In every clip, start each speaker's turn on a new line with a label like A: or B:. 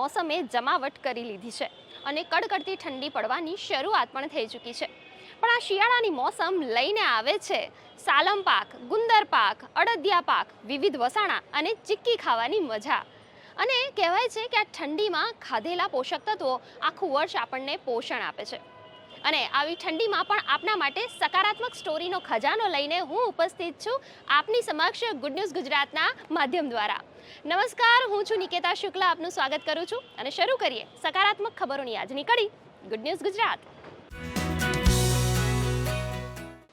A: મોસમે જમાવટ કરી લીધી છે અને કડકડતી ઠંડી પડવાની શરૂઆત પણ થઈ ચૂકી છે. પણ આ શિયાળાની મોસમ લઈને આવે છે સાલમ પાક, ગુંદર પાક, અડદિયા પાક, વિવિધ વસાણા અને ચીક્કી ખાવાની મજા. અને કહેવાય છે કે આ ઠંડીમાં ખાધેલા પોષક તત્વો આખું વર્ષ આપણને પોષણ આપે છે. અને આવી ઠંડીમાં પણ આપના માટે સકારાત્મક સ્ટોરીનો ખજાનો લઈને હું ઉપસ્થિત છું આપની સમક્ષ ગુડ ન્યૂઝ ગુજરાતના માધ્યમ દ્વારા. નમસ્કાર, હું છું નિકેતા શુક્લા. આપનું સ્વાગત કરું છું અને શરૂ કરીએ સકારાત્મક ખબરોની આજની કડી ગુડ ન્યૂઝ ગુજરાત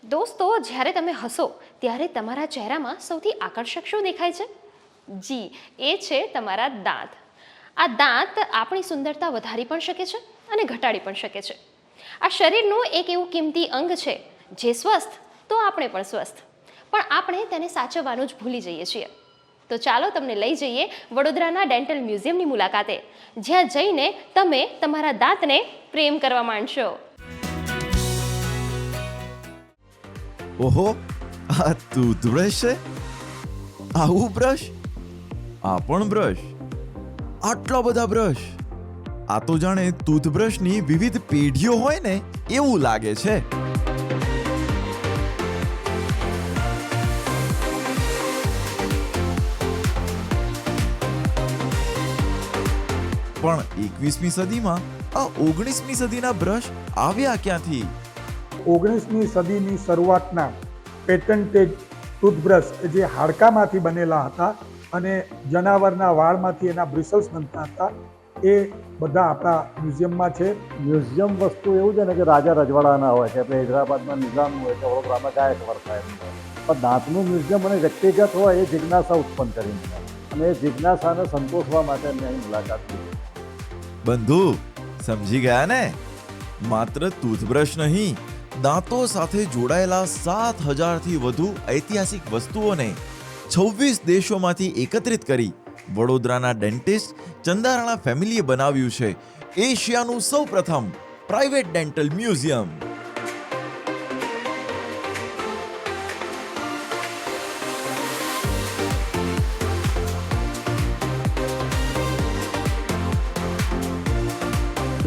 A: દોસ્તો, જ્યારે તમે હસો, ત્યારે તમારા ચહેરામાં સૌથી આકર્ષક શું દેખાય છે? જી, એ છે તમારા દાંત. આ દાંત આપણી સુંદરતા વધારી પણ શકે છે અને ઘટાડી પણ શકે છે. આ શરીરનું એક એવું કિંમતી અંગ છે, જે સ્વસ્થ, તો આપણે પણ સ્વસ્થ. પણ આપણે તેને સાચવવાનું જ ભૂલી જઈએ છીએ. તો ચાલો તમને લઈ જઈએ વડોદરાના ડેન્ટલ મ્યુઝિયમની મુલાકાતે, જ્યાં જઈને તમે તમારા દાંતને પ્રેમ કરવા માંડશો.
B: ઓહો, આ ટૂથબ્રશ છે? આવું બ્રશ? આ પણ બ્રશ? આટલા બધા બ્રશ? આ તો જાણે ટૂથબ્રશની વિવિધ પેઢીઓ હોય ને, એવું લાગે છે. પણ એકવીસમી સદીમાં આ ઓગણીસમી સદીના બ્રશ આવ્યા ક્યાંથી?
C: ઓગણીસમી સદીની શરૂઆતના પેટન્ટેડ ટૂથબ્રશ જે હાડકામાંથી બનેલા હતા અને જનાવરના વાળમાંથી એના બ્રિસલ્સ બનતા હતા એ બધા આપણા મ્યુઝિયમમાં છે.
D: મ્યુઝિયમ વસ્તુ એવું છે ને કે રાજા રજવાડાના હોય છે આપણે હૈદરાબાદમાં નિઝામ હોય છે વડોદરામાં ગાયક સાહેબ થાય પણ દાંતનું મ્યુઝિયમ અને વ્યક્તિગત હોય એ જિજ્ઞાસા ઉત્પન્ન કરી અને એ જિજ્ઞાસાને સંતોષવા માટે મેં અહીં મુલાકાત લીધી.
B: બંધુ, સમજી ગયા ને? માત્ર ટૂથબ્રશ નહીં, દાંતો સાથે જોડાયેલા સાત હજારથી વધુ ઐતિહાસિક વસ્તુઓને છવ્વીસ દેશોમાંથી એકત્રિત કરી વડોદરાના ડેન્ટિસ્ટ ચંદારાણા ફેમિલીએ બનાવ્યું છે. એશિયાનું સૌપ્રથમ private dental museum.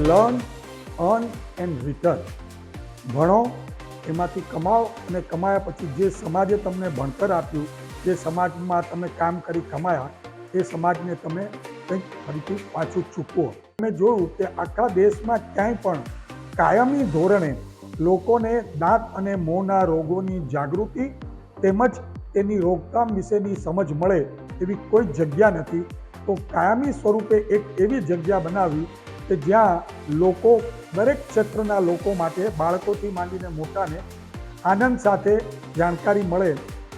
C: Learn, earn and return. ભણો, એમાંથી કમાઓ અને કમાયા પછી જે સમાજે તમને ભણતર આપ્યું, જે સમાજમાં તમે કામ કરી કમાયા, એ સમાજને તમે કંઈક ફરીથી પાછું ચૂકવો. અમે જોયું કે આખા દેશમાં ક્યાંય પણ કાયમી ધોરણે લોકોને દાંત અને મોંના રોગોની જાગૃતિ તેમજ તેની રોકથામ વિશેની સમજ મળે એવી કોઈ જગ્યા નથી. તો કાયમી સ્વરૂપે એક એવી જગ્યા બનાવી કે જ્યાં લોકો, દરેક ક્ષેત્રના લોકો માટે, બાળકોથી માંડીને મોટાને આનંદ સાથે જાણકારી મળે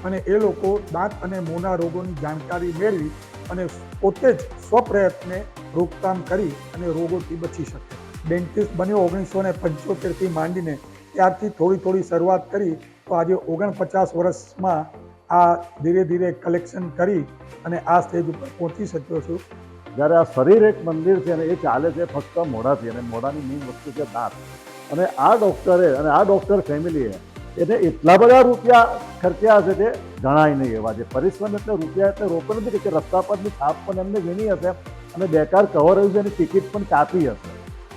C: અને એ લોકો દાંત અને મોંના રોગોની જાણકારી મેળવી અને પોતે જ સ્વપ્રયત્ને રોકથામ કરી અને રોગોથી બચી શકે. ડેન્ટિસ્ટ બન્યો ઓગણીસો ને પંચોતેરથી માંડીને. ત્યારથી થોડી થોડી શરૂઆત કરી તો આજે ઓગણપચાસ વર્ષમાં આ ધીરે ધીરે કલેક્શન કરી અને આ સ્ટેજ ઉપર પહોંચી શક્યો છું.
D: જ્યારે આ શરીર એક મંદિર છે અને એ ચાલે છે ફક્ત મોઢાથી, અને મોઢાની મેઇન વસ્તુ છે દાંત. અને આ ડૉક્ટરે અને આ ડૉક્ટર ફેમિલીએ એને એટલા બધા રૂપિયા ખર્ચ્યા હશે તે જણાય નહીં એવા છે. પરિશ્રમ એટલે રૂપિયા એટલે રોકડ નથી કે રસ્તા પરની છાપ પણ એમને વીણી હશે અને બેકાર કવર હશે એની ટિકિટ પણ કાપી હશે.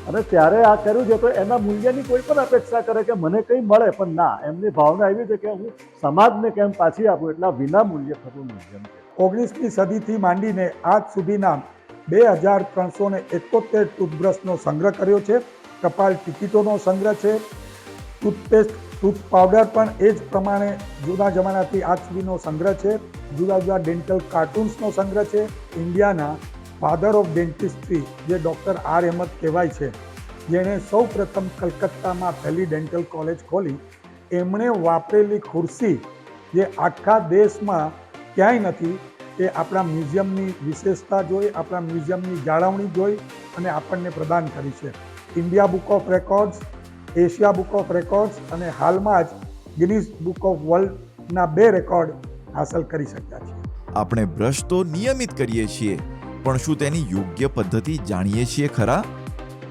D: અને ત્યારે આ કર્યું છે તો એના મૂલ્યની કોઈ પણ અપેક્ષા કરે કે મને કંઈ મળે, પણ ના, એમની ભાવના એવી છે કે હું સમાજને કેમ પાછી આપું, એટલા વિના મૂલ્ય થતું છે
C: ઓગણીસમી સદીથી માંડીને આજ સુધીના બે હજાર ત્રણસો ને એકોતેર ટૂથબ્રશનો સંગ્રહ કર્યો છે. કપાલ ટિકિટોનો સંગ્રહ છે. ટૂથપેસ્ટ, ટૂથ પાવડર પણ એ જ પ્રમાણે જૂના જમાનાથી આજ સુધીનો સંગ્રહ છે. જુદા જુદા ડેન્ટલ કાર્ટૂન્સનો સંગ્રહ છે. ઇન્ડિયાના ફાધર ઓફ ડેન્ટિસ્ટ્રી, જે ડૉક્ટર આર અહેમદ કહેવાય છે, જેણે સૌ પ્રથમ કલકત્તામાં પહેલી ડેન્ટલ કોલેજ ખોલી. એમણે વાપરેલી ખુરશી જે આખા દેશમાં ક્યાંય નથી એ આપણા મ્યુઝિયમની વિશેષતા જોઈ આપણા મ્યુઝિયમની જાળવણી જોઈ અને આપણને પ્રદાન કરી છે. India book of records Asia book of records અને હાલમાં જ ગિનિસ બુક ઓફ વર્લ્ડના બે રેકોર્ડ હાંસલ કરી શક્યા છે
B: આપણે બ્રશ તો નિયમિત કરીએ છીએ પણ શું તેની યોગ્ય પદ્ધતિ જાણીએ છીએ ખરા?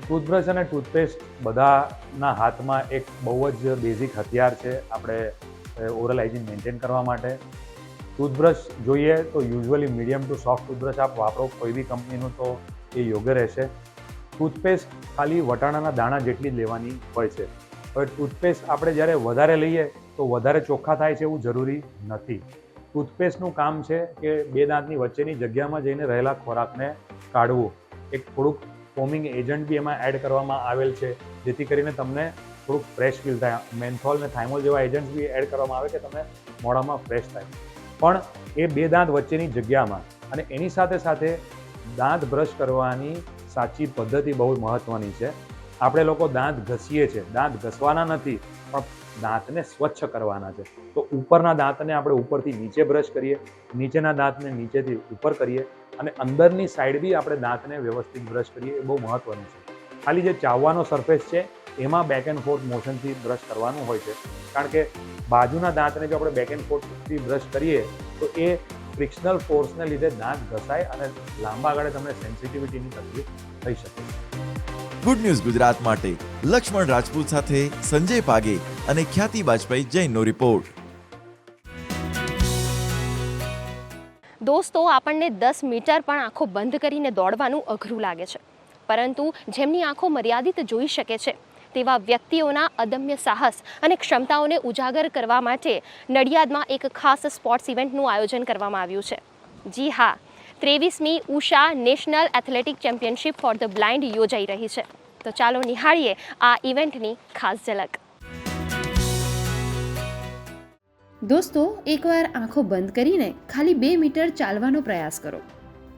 E: ટૂથબ્રશ અને ટૂથપેસ્ટ બધાના હાથમાં એક બહુ જ બેઝિક હથિયાર છે. આપણે ઓરલ હાઇજીન મેન્ટેન કરવા માટે. ટૂથબ્રશ જોઈએ તો usually medium to soft toothbrush આપ વાપરો, કોઈ બી કંપનીનું તો એ યોગ્ય રહેશે. ટૂથપેસ્ટ ખાલી વટાણાના દાણા જેટલી જ લેવાની હોય છે. હવે ટૂથપેસ્ટ આપણે જ્યારે વધારે લઈએ તો વધારે ચોખ્ખા થાય છે એવું જરૂરી નથી. ટૂથપેસ્ટનું કામ છે કે બે દાંતની વચ્ચેની જગ્યામાં જઈને રહેલા ખોરાકને કાઢવું. એક થોડુંક ફોમિંગ એજન્ટ બી એમાં એડ કરવામાં આવેલ છે, જેથી કરીને તમને થોડુંક ફ્રેશ ફીલ થાય. મેન્થોલ અને થાઇમોલ જેવા એજન્ટ્સ બી એડ કરવામાં આવે કે તમે મોઢામાં ફ્રેશ થાય. પણ એ બે દાંત વચ્ચેની જગ્યામાં અને એની સાથે સાથે દાંત બ્રશ કરવાની સાચી પદ્ધતિ બહુ મહત્ત્વની છે. આપણે લોકો દાંત ઘસીએ છીએ. દાંત ઘસવાના નથી, પણ દાંતને સ્વચ્છ કરવાના છે. તો ઉપરના દાંતને આપણે ઉપરથી નીચે બ્રશ કરીએ, નીચેના દાંતને નીચેથી ઉપર કરીએ અને અંદરની સાઈડ બી આપણે દાંતને વ્યવસ્થિત બ્રશ કરીએ એ બહુ મહત્ત્વનું છે. ખાલી જે ચાવવાનો સરફેસ છે એમાં બેક એન્ડ ફોર્થ મોશનથી બ્રશ કરવાનું હોય છે. કારણ કે બાજુના દાંતને જો આપણે બેક એન્ડ ફોર્થથી બ્રશ કરીએ તો એ ફ્રિક્શનલ ફોર્સને લીધે દાંત ઘસાય અને લાંબા ગાળે તમને સેન્સિટિવિટીની તકલીફ થઈ શકે
B: ગુડ ન્યૂઝ ગુજરાત માટે. લક્ષ્મણ રાજપૂત સાથે સંજય પાગે અને ખ્યાતિ બાજપાઈ જૈનનો રિપોર્ટ
A: દોસ્તો આપણને દસ મીટર પણ આંખો બંધ કરીને દોડવાનું અઘરું લાગે છે. પરંતુ જેમની આંખો મર્યાદિત જોઈ શકે છે, તેવા વ્યક્તિઓના અદમ્ય સાહસ અને ક્ષમતાઓને ઉજાગર કરવા માટે નડિયાદમાં એક ખાસ સ્પોર્ટ્સ ઇવેન્ટનું આયોજન કરવામાં આવ્યું છે. જી હા, ત્રેવીસમી Usha national athletic championship for the blind યોજાઈ રહી છે. તો ચાલો નિહાળીએ આ ઇવેન્ટની ખાસ ઝલક.
F: દોસ્તો, એકવાર આંખો બંધ કરીને ખાલી બે મીટર ચાલવાનો પ્રયાસ કરો.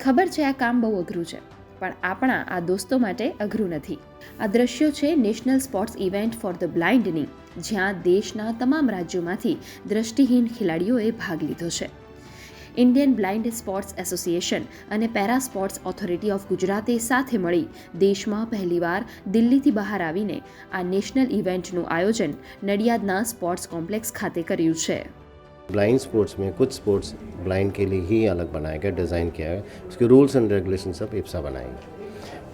F: ખબર છે આ કામ બહુ અઘરું છે. પણ આપણા આ દોસ્તો માટે અઘરું નથી. આ દ્રશ્યો છે national sports event for the બ્લાઇન્ડની, જ્યાં દેશના તમામ રાજ્યોમાંથી દ્રષ્ટિહીન ખેલાડીઓએ ભાગ લીધો છે. ઇન્ડિયન બ્લાઇન્ડ સ્પોર્ટ્સ એસોસિએશન અને પેરા સ્પોર્ટ્સ ઓથોરિટી ઓફ ગુજરાતે સાથે મળી દેશમાં પહેલીવાર દિલ્હીથી બહાર આવીને આ નેશનલ ઇવેન્ટનું આયોજન નડિયાદના સ્પોર્ટ્સ કોમ્પ્લેક્સ ખાતે કર્યું છે.
G: ब्लाइंड स्पोर्ट्स में कुछ स्पोर्ट्स ब्लाइंड के लिए ही अलग बनाया गया डिज़ाइन किया है उसके रूल्स एंड रेगुलेशन सब इप्सा बनाएँगे।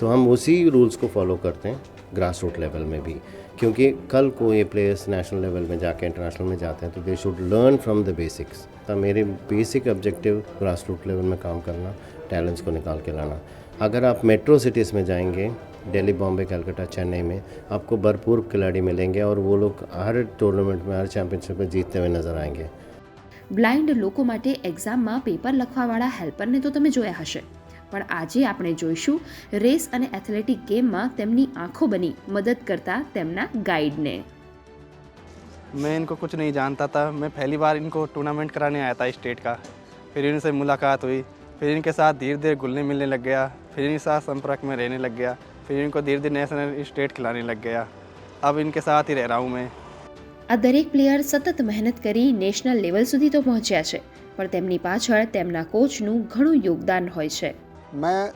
G: तो हम उसी रूल्स को फॉलो करते हैं ग्रास रूट लेवल में भी। क्योंकि कल को ये प्लेयर्स नेशनल लेवल में जाके इंटरनेशनल में जाते हैं तो they should learn from the basics तो मेरे basic objective grass root level में काम करना टैलेंट्स को निकाल के लाना। अगर आप मेट्रो सिटीज़ में जाएँगे दिल्ली बॉम्बे कलकत्ता चेन्नई में, आपको भरपूर खिलाड़ी मिलेंगे और वो लोग हर टूर्नामेंट में, हर चैम्पियनशिप में जीतते हुए नज़र आएँगे।
F: બ્લાઇન્ડ લોકો માટે એક્ઝામમાં પેપર લખવાવાળા હેલ્પરને તો તમે જોયા હશે પણ આજે આપણે જોઈશું રેસ અને એથ્લેટિક ગેમમાં તેમની આંખો બની મદદ કરતા તેમના ગાઈડને
H: मैं इनको कुछ नहीं जानता था मैं पहली बार इनको टूर्नामेंट कराने आया था स्टेट का फिर इनसे मुलाकात हुई फिर इनके साथ धीरे धीरे घुलने मिलने लग गया फिर इनके साथ संपर्क में रहने लग गया फिर इनको धीरे धीरे नेशनल स्टेट खिलाने लग गया अब इनके साथ ही रह रहा हूँ मैं
F: આ દરેક પ્લેયર સતત મહેનત કરી નેશનલ લેવલ સુધી તો પહોંચ્યા છે પણ તેમની પાછળ તેમના કોચનું ઘણું યોગદાન હોય છે
I: मैं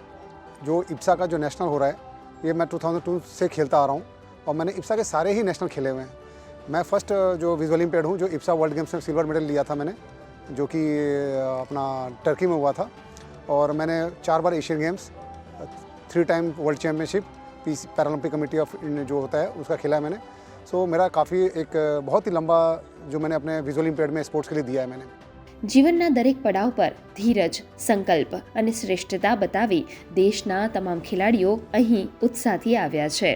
I: जो इप्सा का जो नेशनल हो रहा है ये मैं 2002 से खेलता आ रहा हूँ और मैंने इप्सा के सारे ही नेशनल खेले हुए हैं मैं फर्स्ट जो विजुअल इम्पेयर्ड हूँ जो इप्सा वर्ल्ड गेम्स में सिल्वर मेडल लिया था मैंने जो कि अपना टर्की में हुआ था और मैंने चार बार Asian games three time world championship piece Paralympic committee of जो होता है उसका खेला है मैंने सो so, मेरा काफ़ी एक बहुत ही लंबा जो मैंने अपने विजुअल इम्पेयर में स्पोर्ट्स के लिए दिया है मैंने
F: જીવનના દરેક પડાવ પર ધીરજ સંકલ્પ અને શ્રેષ્ઠતા બતાવી દેશના તમામ ખેલાડીઓ અહીં ઉત્સાહથી આવ્યા છે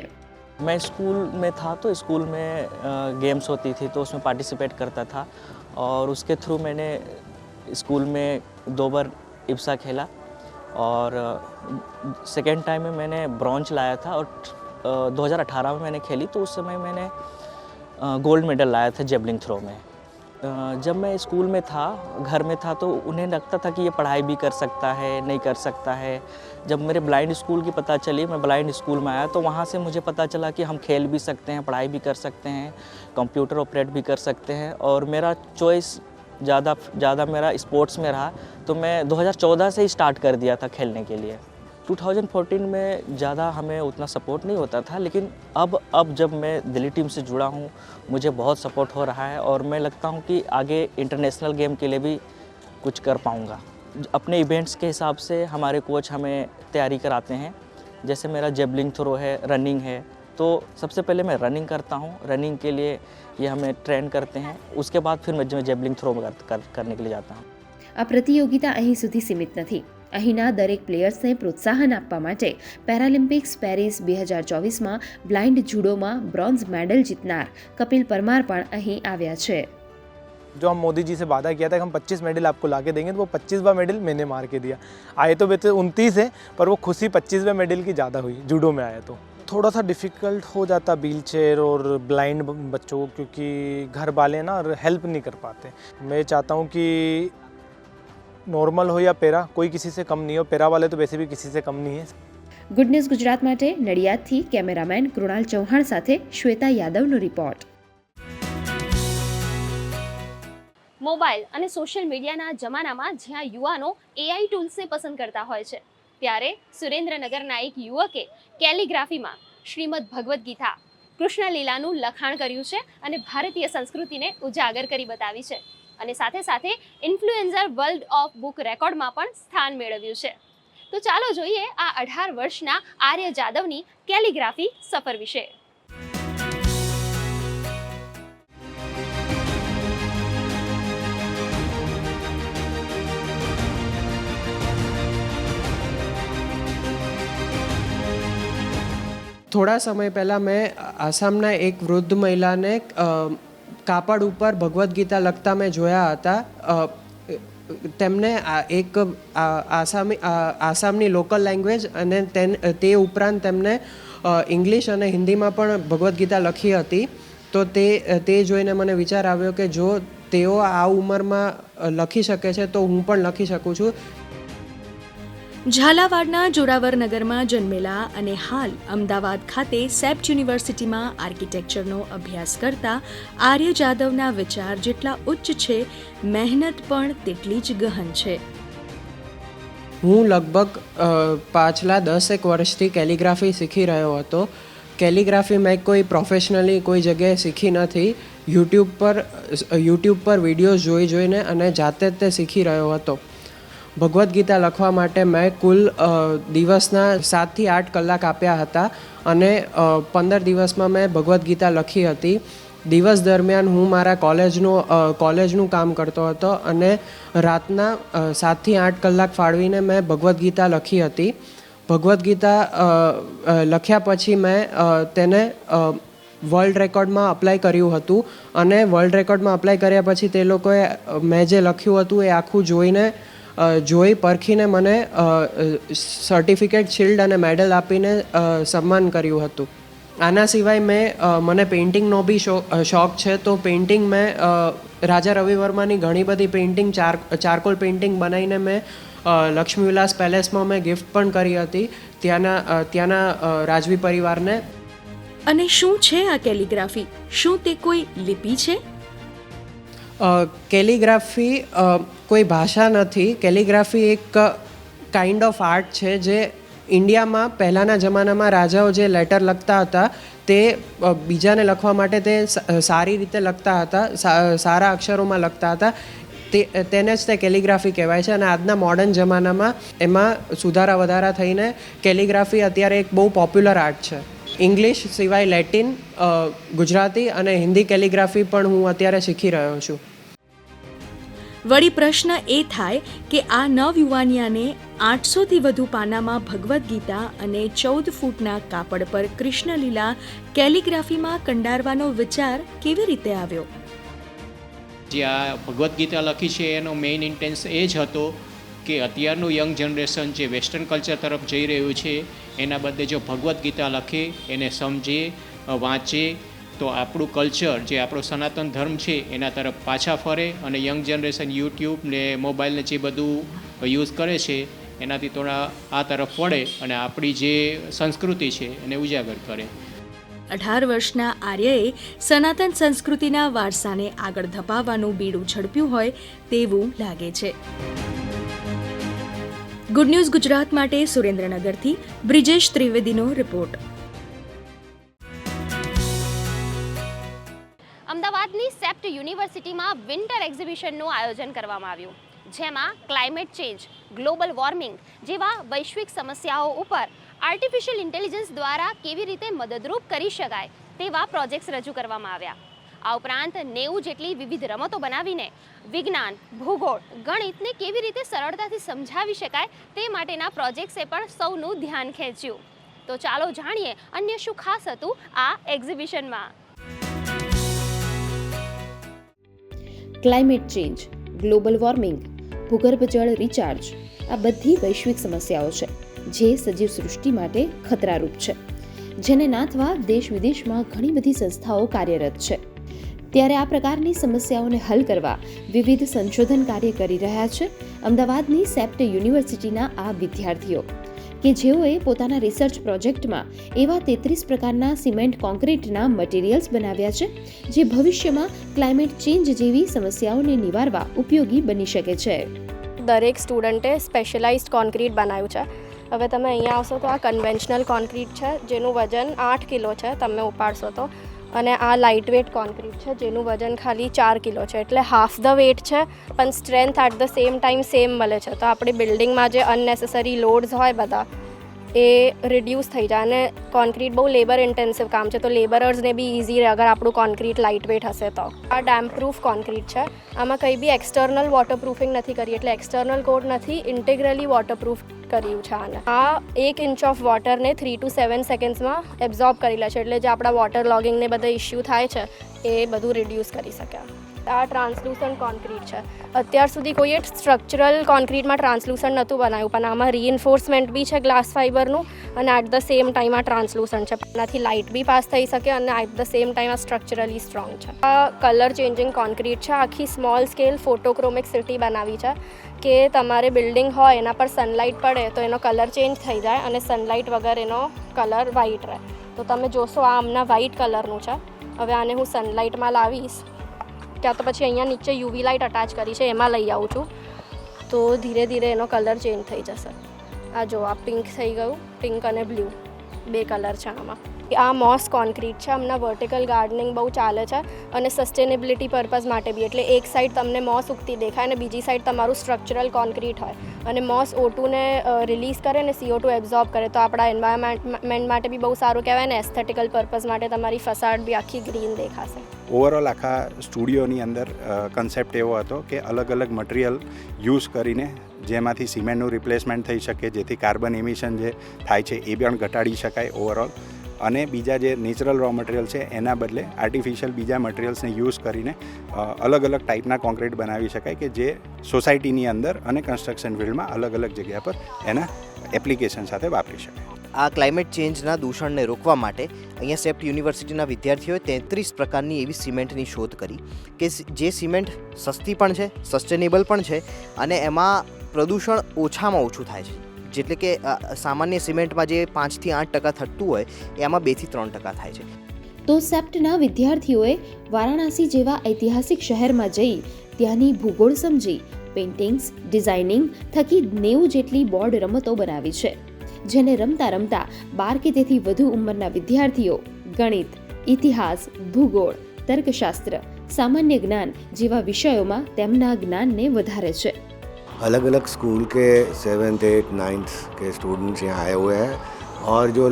J: મેં સ્કૂલ મેં થા તો સ્કૂલ મેં ગેમ્સ હોતી थी तो उसमें पार्टिसिपेट करता था और उसके थ्रू मैंने स्कूल में दो बार इब्सा खेला और सेकेंड टाइम में मैंने ब्रॉन्ज लाया था और 2018 में मैंने खेली तो उस समय मैंने गोल्ड मेडल लाया था जेबलिंग थ्रो में। जब मैं स्कूल में था, घर में था तो उन्हें लगता था कि ये पढ़ाई भी कर सकता है, नहीं कर सकता है। जब मेरे ब्लाइंड स्कूल की पता चली, मैं ब्लाइंड स्कूल में आया तो वहाँ से मुझे पता चला कि हम खेल भी सकते हैं, पढ़ाई भी कर सकते हैं, कंप्यूटर ऑपरेट भी कर सकते हैं, और मेरा चॉइस ज़्यादा ज़्यादा मेरा स्पोर्ट्स में रहा तो मैं 2014 से ही स्टार्ट कर दिया था खेलने के लिए। 2014 में ज़्यादा हमें उतना सपोर्ट नहीं होता था लेकिन अब अब जब मैं दिल्ली टीम से जुड़ा हूँ मुझे बहुत सपोर्ट हो रहा है और मैं लगता हूँ कि आगे इंटरनेशनल गेम के लिए भी कुछ कर पाऊँगा अपने इवेंट्स के हिसाब से हमारे कोच हमें तैयारी कराते हैं जैसे मेरा जेबलिंग थ्रो है रनिंग है तो सबसे पहले मैं रनिंग करता हूँ रनिंग के लिए ये हमें ट्रेन करते हैं उसके बाद फिर मैं जेबलिंग थ्रो कर, कर, करने के लिए जाता हूँ
F: આ પ્રતિયોગિતા અહીં સુધી સીમિત નથી અહીંના દરેક પ્લેયર્સને પ્રોત્સાહન આપવા માટે પેરાલિમ્પિક્સ પેરિસ બે હજાર ચોવીસમાં બ્લાઇન્ડ જુડોમાં બ્રોન્ઝ મેડલ જીતનાર કપિલ પરમાર પણ અહીં આવ્યા છે
K: जो हम मोदी जी से वादा किया था कि हम 25 मेडल आपको ला के देंगे तो वो 25वां मेडल मैंने मार के दिया आए तो वैसे उनतीस है पर वो खुशी 25वें मेडल की ज़्यादा हुई जूडो में आया तो थोड़ा सा डिफ़िकल्ट हो जाता व्हील चेयर और ब्लाइंड बच्चों को क्योंकि घर वाले ना हेल्प नहीं कर पाते मैं चाहता हूँ कि नॉर्मल हो या पैरा कोई किसी से कम नहीं हो पैरा वाले तो वैसे भी किसी से कम नहीं है
F: ગુડ ન્યૂઝ ગુજરાત માટે નડિયાદથી કેમેરામેન કૃણાલ ચૌહાણ સાથે શ્વેતા યાદવનો રિપોર્ટ
A: મોબાઈલ અને સોશિયલ મીડિયાના જમાનામાં જ્યાં યુવાનો એઆઈ ટૂલ્સને પસંદ કરતા હોય છે ત્યારે સુરેન્દ્રનગરના એક યુવકે કેલિગ્રાફીમાં શ્રીમદ ભગવદ્ ગીતા કૃષ્ણ લીલાનું લખાણ કર્યું છે અને ભારતીય સંસ્કૃતિને ઉજાગર કરી બતાવી છે અને સાથે સાથે ઇન્ફ્લુએન્ઝર વર્લ્ડ ઓફ બુક રેકોર્ડમાં પણ સ્થાન મેળવ્યું છે. તો ચાલો જોઈએ આ અઢાર વર્ષના આર્ય જાદવની કેલિગ્રાફી સફર વિશે.
L: થોડા સમય પહેલાં મેં આસામના એક વૃદ્ધ મહિલાને કાપડ ઉપર ભગવદ્ ગીતા લખતા મેં જોયા હતા. તેમને એક આસામી આસામની લોકલ લેંગ્વેજ અને તે ઉપરાંત તેમને ઇંગ્લિશ અને હિન્દીમાં પણ ભગવદ્ ગીતા લખી હતી. તો તે તે જોઈને મને વિચાર આવ્યો કે જો તેઓ આ ઉંમરમાં લખી શકે છે, તો હું પણ લખી શકું છું.
M: ઝાલાવાડના જોરાવરનગરમાં જન્મેલા અને હાલ અમદાવાદ ખાતે સેપ્ટ યુનિવર્સિટીમાં આર્કિટેક્ચરનો અભ્યાસ કરતા આર્ય જાદવના વિચાર જેટલા ઉચ્ચ છે, મહેનત પણ તેટલી જ ગહન છે.
L: હું લગભગ પાછલા પાછલા દસેક વર્ષથી કેલિગ્રાફી શીખી રહ્યો હતો. કેલિગ્રાફી મેં કોઈ પ્રોફેશનલી કોઈ જગ્યાએ શીખી નથી. યુટ્યુબ પર યુટ્યુબ પર વિડીયોઝ જોઈ જોઈને અને જાતે તે શીખી રહ્યો હતો. ભગવદ્ ગીતા લખવા માટે મેં કુલ દિવસના સાતથી આઠ કલાક આપ્યા હતા અને પંદર દિવસમાં મેં ભગવદ્ ગીતા લખી હતી. દિવસ દરમિયાન હું મારા કોલેજનું કોલેજનું કામ કરતો હતો અને રાતના સાતથી આઠ કલાક ફાળવીને મેં ભગવદ્ ગીતા લખી હતી. ભગવદ્ ગીતા લખ્યા પછી મેં તેને વર્લ્ડ રેકોર્ડમાં અપ્લાય કર્યું હતું અને વર્લ્ડ રેકોર્ડમાં અપ્લાય કર્યા પછી તે લોકોએ મેં જે લખ્યું હતું એ આખું જોઈને જોઈ પરખીને મને સર્ટિફિકેટ શિલ્ડ અને મેડલ આપીને સન્માન કર્યું હતું. આના સિવાય મેં મને પેઇન્ટિંગનો બી શો- શોખ છે. તો પેઇન્ટિંગ મેં રાજા રવિ વર્માની ઘણી બધી પેઇન્ટિંગ ચાર, ચારકોલ પેઇન્ટિંગ બનાવીને મેં લક્ષ્મીવિલાસ લક્ષ્મી વિલાસ પેલેસમાં મેં ગિફ્ટ પણ કરી હતી. ત્યાંના ત્યાંના રાજવી પરિવારને.
M: અને શું છે આ કેલિગ્રાફી શું તે કોઈ લિપિ છે?
L: કેલિગ્રાફી કોઈ ભાષા નથી. કેલિગ્રાફી એક કાઇન્ડ ઓફ આર્ટ છે જે ઇન્ડિયામાં પહેલાંના જમાનામાં રાજાઓ જે લેટર લખતા હતા, તે બીજાને લખવા માટે તે સારી રીતે લખતા હતા સારા અક્ષરોમાં લખતા હતા. તે તેને જ તે કેલિગ્રાફી કહેવાય છે. અને આજના મોડર્ન જમાનામાં એમાં સુધારા વધારા થઈને કેલિગ્રાફી અત્યારે એક બહુ પોપ્યુલર આર્ટ છે. ઇંગ્લિશ સિવાય લેટિન ગુજરાતી અને હિન્દી કેલિગ્રાફી પણ હું અત્યારે શીખી રહ્યો છું.
M: વળી પ્રશ્ન એ થાય કે આ નવયુવાનિયાને આઠસોથી વધુ પાનામાં ભગવદ્ ગીતા અને ચૌદ ફૂટના કાપડ પર કૃષ્ણલીલા કેલિગ્રાફીમાં કંડારવાનો વિચાર કેવી રીતે આવ્યો?
N: જે આ ભગવદ્ ગીતા લખી છે, એનો મેઇન ઇન્ટેન્સ એ જ હતો કે અત્યારનું યંગ જનરેશન જે વેસ્ટર્ન કલ્ચર તરફ જઈ રહ્યું છે, એના બદલે જો ભગવદ્ ગીતા લખે, એને સમજે વાંચે તો આપણું કલ્ચર જે આપણો સનાતન ધર્મ છે, એના તરફ પાછા ફરે અને યંગ જનરેશન યુટ્યુબ ને મોબાઈલને જે બધું યુઝ કરે છે, એનાથી થોડા આ તરફ વળે અને આપણી જે સંસ્કૃતિ છે, એને ઉજાગર કરે.
M: અઢાર વર્ષના આર્યએ સનાતન સંસ્કૃતિના વારસાને આગળ ધપાવવાનું બીડું ઝડપ્યું હોય તેવું લાગે છે. ગુડ ન્યૂઝ ગુજરાત માટે સુરેન્દ્રનગરથી બ્રિજેશ ત્રિવેદીનો રિપોર્ટ
A: અમદાવાદની સેપ્ટ યુનિવર્સિટીમાં વિન્ટર એક્ઝિબિશનનું આયોજન કરવામાં આવ્યું, જેમાં ક્લાઇમેટ ચેન્જ, ગ્લોબલ વોર્મિંગ જેવા વૈશ્વિક સમસ્યાઓ ઉપર આર્ટિફિશિયલ ઇન્ટેલિજન્સ દ્વારા કેવી રીતે મદદરૂપ કરી શકાય તેવા પ્રોજેક્ટ્સ રજૂ કરવામાં આવ્યા. આ ઉપરાંત નેવું જેટલી વિવિધ રમતો બનાવીને વિજ્ઞાન, ભૂગોળ, ગણિતને કેવી રીતે સરળતાથી સમજાવી શકાય તે માટેના પ્રોજેક્ટ્સે પણ સૌનું ધ્યાન ખેંચ્યું. તો ચાલો જાણીએ અન્ય શું ખાસ હતું આ એક્ઝિબિશનમાં.
F: ક્લાઇમેટ ચેન્જ ગ્લોબલ વોર્મિંગ ભૂગર્ભ જળ રિચાર્જ આ બધી વૈશ્વિક સમસ્યાઓ છે, જે સજીવ સૃષ્ટિ માટે ખતરારૂપ છે. જેને નાથવા દેશ વિદેશમાં ઘણી બધી સંસ્થાઓ કાર્યરત છે. ત્યારે આ પ્રકારની સમસ્યાઓને હલ કરવા વિવિધ સંશોધન કાર્ય કરી રહ્યા છે અમદાવાદની સેપ્ટ યુનિવર્સિટીના આ વિદ્યાર્થીઓ. કે જેઓએ પોતાના રિસર્ચ પ્રોજેક્ટમાં એવા તેત્રીસ પ્રકારના સિમેન્ટ કોન્ક્રીટના મટીરિયલ્સ બનાવ્યા છે, જે ભવિષ્યમાં ક્લાઇમેટ ચેન્જ જેવી સમસ્યાઓને નિવારવા ઉપયોગી બની શકે છે.
O: દરેક સ્ટુડન્ટે સ્પેશિયલાઇઝ્ડ કોન્ક્રીટ બનાવ્યું છે. હવે તમે અહીંયા આવશો તો આ કન્વેન્શનલ કોન્ક્રીટ છે, જેનું વજન આઠ કિલો છે, તમે ઉપાડશો તો. અને આ લાઇટ વેટ કોન્ક્રીટ છે, જેનું વજન ખાલી ચાર કિલો છે. એટલે હાફ ધ વેટ છે, પણ strength at the same time same મળે છે. તો આપણી બિલ્ડિંગમાં જે અનનેસેસરી લોડ્સ હોય બધા એ રિડ્યુસ થઈ જાય અને કોન્ક્રીટ બહુ લેબર ઇન્ટેન્સિવ કામ છે, તો લેબરર્સને બી ઇઝી રહે અગર આપણું કોન્ક્રીટ લાઇટ વેટ હશે તો. આ ડેમ પ્રૂફ કોન્ક્રીટ છે. આમાં કંઈ બી એક્સટર્નલ વોટરપ્રૂફિંગ નથી કરી, એટલે એક્સટર્નલ કોડ નથી ઇન્ટિગ્રલી વોટરપ્રૂફ કર્યું છે આને. આ એક ઇંચ ઓફ વોટરને થ્રી ટુ સેવન સેકન્ડ્સમાં એબ્ઝોર્બ કરી લે છે, એટલે જે આપણા વોટર લોગિંગને બધા ઇસ્યુ થાય છે, એ બધું રિડ્યુસ કરી શકે. આ ટ્રાન્સલુસન્ટ કોન્ક્રીટ છે. અત્યાર સુધી કોઈએ સ્ટ્રક્ચરલ કોન્ક્રીટમાં ટ્રાન્સલુસન્ટ નહોતું બનાવ્યું, પણ આમાં રીએન્ફોર્સમેન્ટ બી છે ગ્લાસ ફાઇબરનું અને એટ ધ સેમ ટાઈમ આ ટ્રાન્સલુસન્ટ છે. એનાથી લાઇટ બી પાસ થઈ શકે અને એટ ધ સેમ ટાઈમ આ સ્ટ્રક્ચરલી સ્ટ્રોંગ છે. આ કલર ચેન્જિંગ કોન્ક્રીટ છે. આખી સ્મોલ સ્કેલ ફોટોક્રોમિક સિટી બનાવી છે કે તમારે બિલ્ડિંગ હોય, એના પર સનલાઇટ પડે તો એનો કલર ચેન્જ થઈ જાય અને સનલાઇટ વગર એનો કલર વ્હાઇટ રહે. તો તમે જોશો આ આમના વ્હાઇટ કલરનું છે. હવે આને હું સનલાઇટમાં લાવીશ. ક્યાં તો પછી અહીંયા નીચે યુવી લાઇટ અટાચ કરી છે, એમાં લઈ આવું છું. તો ધીરે ધીરે એનો કલર ચેન્જ થઈ જશે. આ જો, આ પિંક થઈ ગયું પિંક અને બ્લુ બે કલર છે આમાં. આ મોસ કોન્ક્રીટ છે હમણાં વર્ટિકલ ગાર્ડનિંગ બહુ ચાલે છે અને સસ્ટેનેબિલિટી પર્પઝ માટે બી. એટલે એક સાઈડ તમને મોસ ઉગતી દેખાય અને બીજી સાઈડ તમારું સ્ટ્રક્ચરલ કોન્ક્રીટ હોય. અને મોસ ઓટુને રિલીઝ કરે ને સીઓ ટુ એબ્ઝોર્બ કરે. તો આપણા એન્વાયરમેન્ટ માટે બી બહુ સારું કહેવાય ને એસ્થેટિકલ પર્પઝ માટે તમારી ફસાડ બી આખી ગ્રીન દેખાશે.
P: ઓવરઓલ આખા સ્ટુડિયોની અંદર કન્સેપ્ટ એવો હતો કે અલગ અલગ મટીરિયલ યુઝ કરીને જેમાંથી સિમેન્ટનું રિપ્લેસમેન્ટ થઈ શકે, જેથી કાર્બન એમિશન જે થાય છે એ પણ ઘટાડી શકાય ઓવરઓલ અને બીજા જે નેચરલ રો મટીરિયલ છે, એના બદલે આર્ટિફિશિયલ બીજા મટીરિયલ્સને યુઝ કરીને અલગ અલગ ટાઈપના કોન્ક્રીટ બનાવી શકાય કે જે સોસાયટીની અંદર અને કન્સ્ટ્રક્શન ફિલ્ડમાં અલગ અલગ જગ્યા પર એના એપ્લિકેશન સાથે વાપરી શકાય.
Q: આ ક્લાઇમેટ ચેન્જના દૂષણને રોકવા માટે અહીંયા સેપ્ટ યુનિવર્સિટીના વિદ્યાર્થીઓએ તેત્રીસ પ્રકારની એવી સિમેન્ટની શોધ કરી કે જે સિમેન્ટ સસ્તી પણ છે, સસ્ટેનેબલ પણ છે અને એમાં પ્રદૂષણ ઓછામાં ઓછું થાય છે. જેટલે કે સામાન્ય સિમેન્ટમાં જે પાંચથી આઠ ટકા થતું હોય, એમાં બેથી ત્રણ ટકા થાય છે.
F: તો સેપ્ટના વિદ્યાર્થીઓએ વારાણસી જેવા ઐતિહાસિક શહેરમાં જઈ ત્યાંની ભૂગોળ સમજી, પેઇન્ટિંગ્સ, ડિઝાઇનિંગ થકી નેવું જેટલી બોર્ડ રમતો બનાવી છે. જેને રમતા રમતા બાર કે તેથી વધુ ઉંમરના વિદ્યાર્થીઓ ગણિત ઇતિહાસ ભૂગોળ તર્કશાસ્ત્ર સામાન્ય જ્ઞાન જેવા વિષયોમાં તેમના જ્ઞાનને વધારે છે
R: अलग अलग स्कूल के सेवन्थ एट नाइन्थ के स्टूडेंट्स यहाँ आए हुए हैं और जो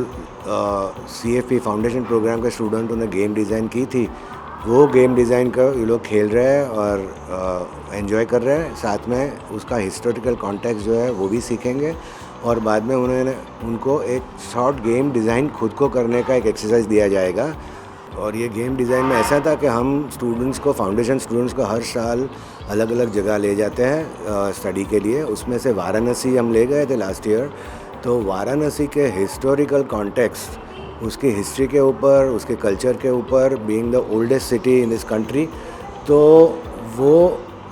R: C F P foundation programme के स्टूडेंटों ने गेम डिज़ाइन की थी वो गेम डिज़ाइन का ये लोग खेल रहे हैं और एंजॉय कर रहे हैं साथ में उसका हिस्टोरिकल कॉन्टेक्स्ट जो है वो भी सीखेंगे और बाद में उन्होंने उनको एक शॉर्ट गेम डिज़ाइन खुद को करने का एक एक्सरसाइज दिया जाएगा। और ये गेम डिज़ाइन में ऐसा था कि हम स्टूडेंट्स को फाउंडेशन स्टूडेंट्स को हर साल अलग अलग जगह ले जाते हैं स्टडी के लिए। उसमें से वाराणसी हम ले गए थे लास्ट ईयर तो वाराणसी के हिस्टोरिकल कॉन्टेक्स्ट उसकी हिस्ट्री के ऊपर, उसके कल्चर के ऊपर being the oldest city in this country तो वो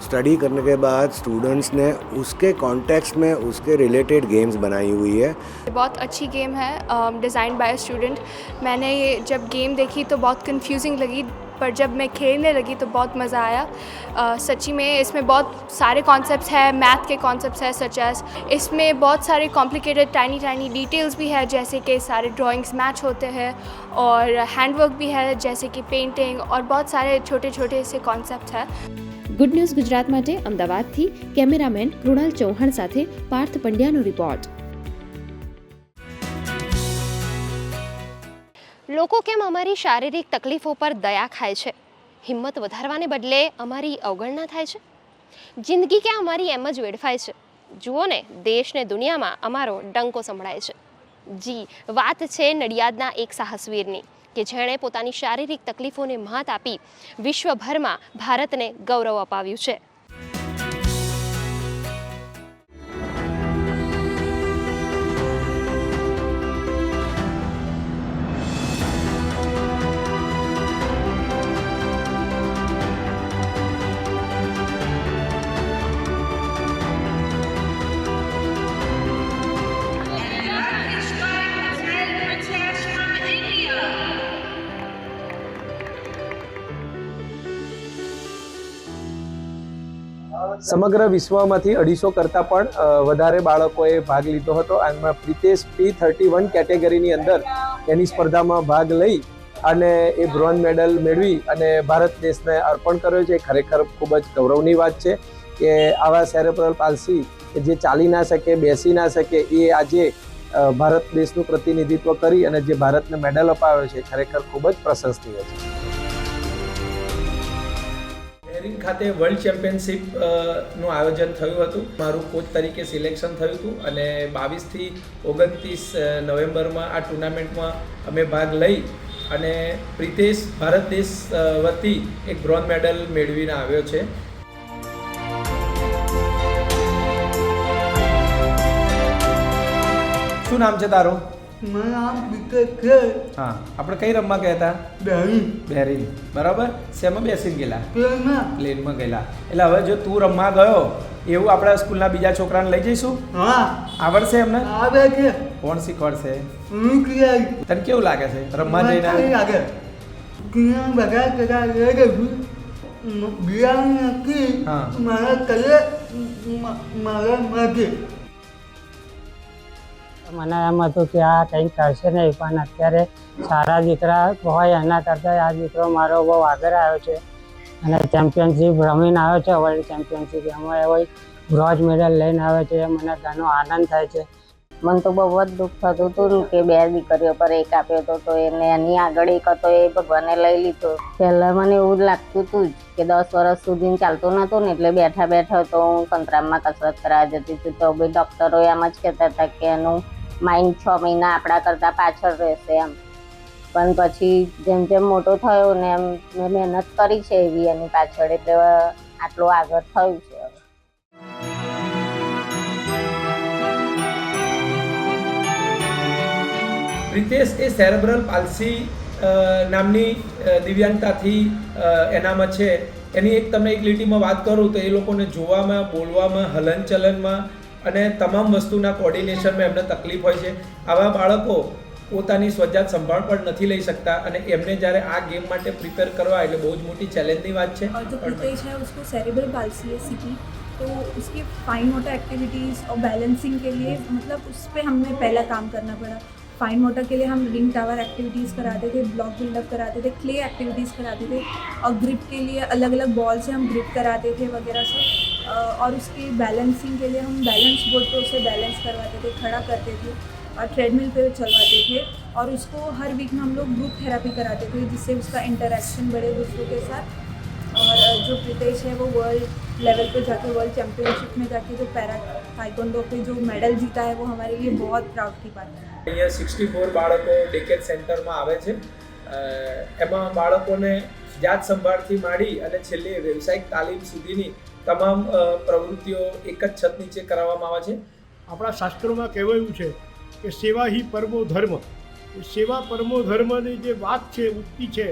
R: स्टडी करने के बाद स्टूडेंट्स ने उसके कॉन्टेक्स्ट में उसके रिलेटेड गेम्स बनाई हुई है।
S: बहुत अच्छी गेम है डिज़ाइन बाय स्टूडेंट मैंने ये जब गेम देखी तो बहुत कंफ्यूजिंग लगी, पर जब मैं खेलने लगी तो बहुत मज़ा आया। सच्ची में इसमें बहुत सारे कॉन्सेप्ट्स हैं मैथ के कॉन्सेप्ट्स हैं सच एज इसमें बहुत सारे कॉम्प्लिकेटेड टाइनी टाइनी डिटेल्स भी है, जैसे कि सारे ड्राइंग्स मैच होते हैं, और हैंडवर्क भी है, जैसे कि पेंटिंग और बहुत सारे छोटे छोटे से कॉन्सेप्ट हैं।
F: ગુડ ન્યૂઝ ગુજરાત માટે અમદાવાદથી કેમેરામેન કૃણાલ ચૌહાણ સાથે પાર્થ પંડ્યાનો રિપોર્ટ
A: લોકો કેમ અમારી શારીરિક તકલીફો પર દયા ખાય છે? હિંમત વધારવાને બદલે અમારી અવગણના થાય છે? જિંદગી ક્યાં અમારી એમ જ વેડફાય છે? જુઓ ને દેશને દુનિયામાં અમારો ડંકો સંભળાય છે. જી, વાત છે નડિયાદના એક સાહસવીરની. કે જેણે પોતાની શારીરિક તકલીફોને મહાત આપી વિશ્વભરમાં ભારતને ગૌરવ અપાવ્યું છે.
L: સમગ્ર વિશ્વમાંથી અઢીસો કરતાં પણ વધારે બાળકોએ ભાગ લીધો હતો. આમાં પ્રિતેશ પી થર્ટી વન કેટેગરીની અંદર એની સ્પર્ધામાં ભાગ લઈ અને એ બ્રોન્ઝ મેડલ મેળવી અને ભારત દેશને અર્પણ કર્યો છે. એ ખરેખર ખૂબ જ ગૌરવની વાત છે કે આવા સેરેબ્રલ પાલસી જે ચાલી ના શકે, બેસી ના શકે, એ આજે ભારત દેશનું પ્રતિનિધિત્વ કરી અને જે ભારતને મેડલ અપાવ્યો છે ખરેખર ખૂબ જ પ્રશંસનીય છે.
K: બેરિંગ ખાતે વર્લ્ડ ચેમ્પિયનશિપનું આયોજન થયું હતું. મારું કોચ તરીકે સિલેક્શન થયું હતું અને બાવીસથી ઓગણત્રીસ નવેમ્બરમાં આ ટુર્નામેન્ટમાં અમે ભાગ લઈ અને પ્રિતેશ, ભારત દેશ વતી એક બ્રોન્ઝ મેડલ મેળવીને આવ્યો છે. શું નામ છે તારું?
T: મારું આમ વિકેટ છે
K: હા આપણે કઈ રમવા ગયા હતા
T: બેરિંગ
K: બેરિંગ બરાબર શેમાં બેસીને ગયેલા
T: પ્લેનમાં
K: પ્લેનમાં ગયેલા એટલે હવે જો તું રમવા ગયો એવું આપણા સ્કૂલના બીજા છોકરાને લઈ જઈશું
T: હા
K: આવડશે એમને
T: આવે છે
K: કોણ શીખવાડશે
T: હું
K: તને કેવું લાગે છે રમવા જઈને
T: લાગે બધા બધા લઈ ગયું બિયારણ નથી
K: હા.
T: મારા કલે મારા માટે
U: મને એમ હતું કે આ કંઈક કરશે નહીં, પણ અત્યારે સારા દીકરા હોય એના કરતાં આ દીકરો મારો બહુ આગળ આવ્યો છે. અને ચેમ્પિયનશિપ રમીને આવ્યો છે વર્લ્ડ ચેમ્પિયનશિપ એમાં એવો બ્રોન્ઝ મેડલ લઈને આવ્યો છે મને ઘણો આનંદ થાય છે.
V: મને તો બહુ જ દુઃખ થતું હતું કે બે દીકરીઓ પર એક આપ્યો હતો તો એને એની આગળ એક હતો, એ ભગવાને લઈ લીધો. પહેલાં મને એવું જ લાગતું હતું કે દસ વર્ષ સુધી ચાલતું નહોતો ને, એટલે બેઠા બેઠા તો હું સંતરામમાં કસરત કરાવવા જતી હતી. તો બી ડૉક્ટરો એમ જ કહેતા હતા કે એનું માઇન્ડ છ મહિના આપણા કરતાં પાછળ રહેશે એમ. પણ પછી જેમ જેમ મોટો થયો ને એમ મેં મહેનત કરી છે એવી એની પાછળ એટલે આટલું આગળ થયું છે હવે.
K: પ્રિતેશ, એ સેરેબ્રલ પાલ્સી નામની દિવ્યાંગતાથી એનામાં છે. એની એક તમે એક લીટીમાં વાત કરું તો એ લોકોને જોવામાં, બોલવામાં, હલનચલનમાં અને તમામ વસ્તુના કોર્ડિનેશનમાં એમને તકલીફ હોય છે આવા બાળકો પોતાની સ્વજાત સંભાળ પણ નથી લઈ શકતા અને એમને જ્યારે આ ગેમ માટે પ્રિપેર કરવા એટલે બહુ જ મોટી ચેલેન્જની વાત છે
W: और जो प्रीतेश है उसको सेरेब्रल पाल्सी है सीखी तो उसकी फाइन मोटर एक्टिविटीज़ और बैलेंसिंग के लिए मतलब उस पर हमें पहला काम करना पड़ा फाइन मोटर के लिए हम रिंग टावर एक्टिविटीज़ कराते थे, ब्लॉक बिल्डअप कराते थे, क्ले एक्टिविटीज़ कराते थे और ग्रिप के लिए अलग अलग बॉल से हम ग्रिप कराते थे वगैरह से और उसकी बैलेंसिंग के लिए हम बैलेंस बोर्ड पे उसे बैलेंस करवाते थे, खड़ा करते थे और ट्रेडमिल पे चलवाते थे और उसको हर वीक में हम लोग ग्रुप थेरापी कराते थे जिससे उसका इंटरेक्शन बढ़े दूसरों के साथ। और जो प्रीतेश है वो वर्ल्ड लेवल पे जाके वर्ल्ड चैम्पियनशिप में जाके जो पैरा ताइकोंडो पे जो मेडल जीता है वो हमारे लिए बहुत प्राउड की बात है
K: અહીંયા સિક્સટી ફોર બાળકો ડેકેટ સેન્ટરમાં આવે છે અ, એમાં બાળકોને જાત સંભાળથી માંડી અને છેલ્લે વ્યવસાયિક તાલીમ સુધીની તમામ અ, પ્રવૃત્તિઓ એક જ છત નીચે કરાવવામાં આવે છે
X: આપણા શાસ્ત્રોમાં કહેવાયું છે કે સેવા હિ પરમો ધર્મ એ સેવા પરમો ધર્મની જે વાત છે ઉક્તિ છે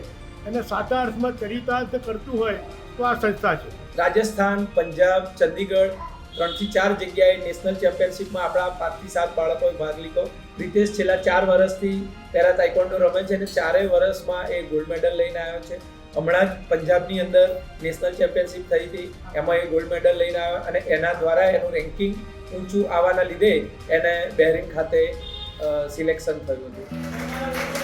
X: એને સાચા અર્થમાં ચરિતાર્થ કરતું હોય તો આ સંસ્થા છે.
K: રાજસ્થાન, પંજાબ, ચંદીગઢ ત્રણથી ચાર જગ્યાએ નેશનલ ચેમ્પિયનશિપમાં આપણા પાંચથી સાત બાળકોએ ભાગ લીધો. રીતેશ છેલ્લા ચાર વર્ષથી પેરા તાઇકોન્ડો રમે છે અને ચારેય વર્ષમાં એ ગોલ્ડ મેડલ લઈને આવ્યો છે. હમણાં જ પંજાબની અંદર નેશનલ ચેમ્પિયનશિપ થઈ હતી. એમાં એ ગોલ્ડ મેડલ લઈને આવ્યો અને એના દ્વારા એનું રેન્કિંગ ઊંચું આવવાના લીધે એને બેરિંગ ખાતે સિલેક્શન થયું હતું.